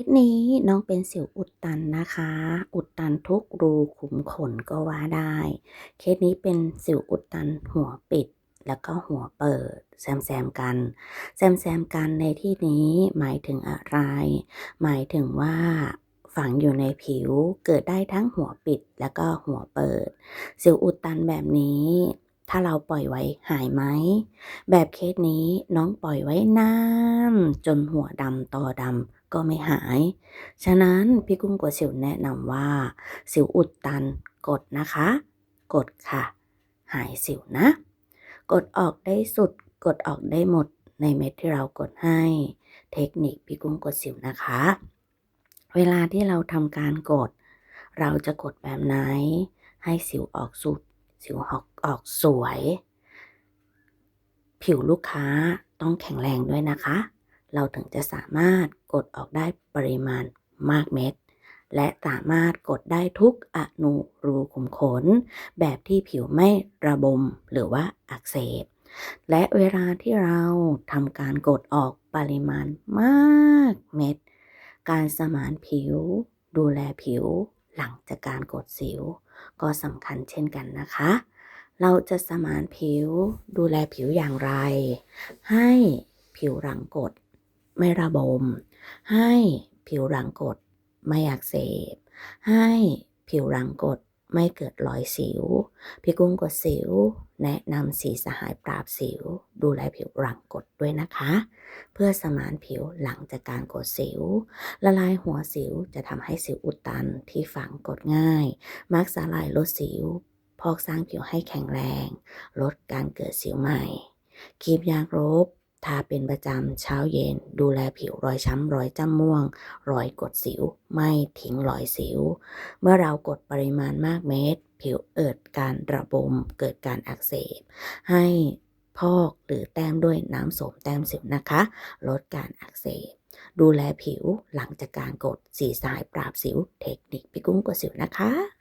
เคสนี้น้องเป็นสิวอุดตันนะคะ อุดตันทุกรูขุมขนก็ว่าได้ เคสนี้เป็นสิวอุดตันหัวปิดแล้วก็หัวเปิด แซมๆกัน แซมๆกันในที่นี้หมายถึงอะไร หมายถึงว่าฝังอยู่ในผิวเกิดได้ทั้งหัวปิดแล้วก็หัวเปิด สิวอุดตันแบบนี้ ถ้าเราปล่อยไว้หายไหม แบบเคสนี้น้องปล่อยไว้นานจนหัวดำต่อดำ ก็ไม่หาย ฉะนั้นพี่กุ้งกัวสิวแนะนำว่า สิวอุดตันกดนะคะ กดค่ะ หายสิวนะ กดออกได้สุด กดออกได้หมดในเม็ดที่เรากดให้ เทคนิคพี่กุ้งกดสิวนะคะ เวลาที่เราทำการกด เราจะกดแบบไหน ให้สิวออกสุด สิวออกออกสวย ผิวลูกค้าต้องแข็งแรงด้วยนะคะ เราถึงจะสามารถกดออกได้ปริมาณมากเม็ด และสามารถกดได้ทุกอนุรูขุมขน แบบที่ผิวไม่ระบมหรือว่าอักเสบ และเวลาที่เราทำการกดออกปริมาณมากเม็ด การสมานผิว ดูแลผิวหลังจากการกดสิว ก็สำคัญเช่นกันนะคะ เราจะสมานผิวดูแลผิวอย่างไร ให้ผิวหลังกด ไม่ระบม ให้ผิวหลังกดไม่อักเสบ ให้ผิวหลังกดไม่เกิดรอยสิว พี่กุ้งกดสิว แนะนำสีสหายปราบสิว ดูแลผิวหลังกดด้วยนะคะ เพื่อสมานผิวหลังจากการกดสิว ละลายหัวสิวจะทำให้สิวอุดตันที่ฝังกดง่าย มักสลายลดสิว พอกสร้างผิวให้แข็งแรง ลดการเกิดสิวใหม่ครีมยางลบ ทาเป็นประจำเช้าเย็น ดูแลผิวรอยช้ำรอยจ้ำม่วง รอยกดสิว ไม่ทิ้งรอยสิว เมื่อเรากดปริมาณมากเม็ดผิวเกิดการระบมเกิดการอักเสบ ให้พอกหรือแต้มด้วยน้ำโสมแต้มสิวนะคะ ลดการอักเสบ ดูแลผิวหลังจากการกดสีสายปราบสิว เทคนิคพี่กุ้งกดสิวนะคะ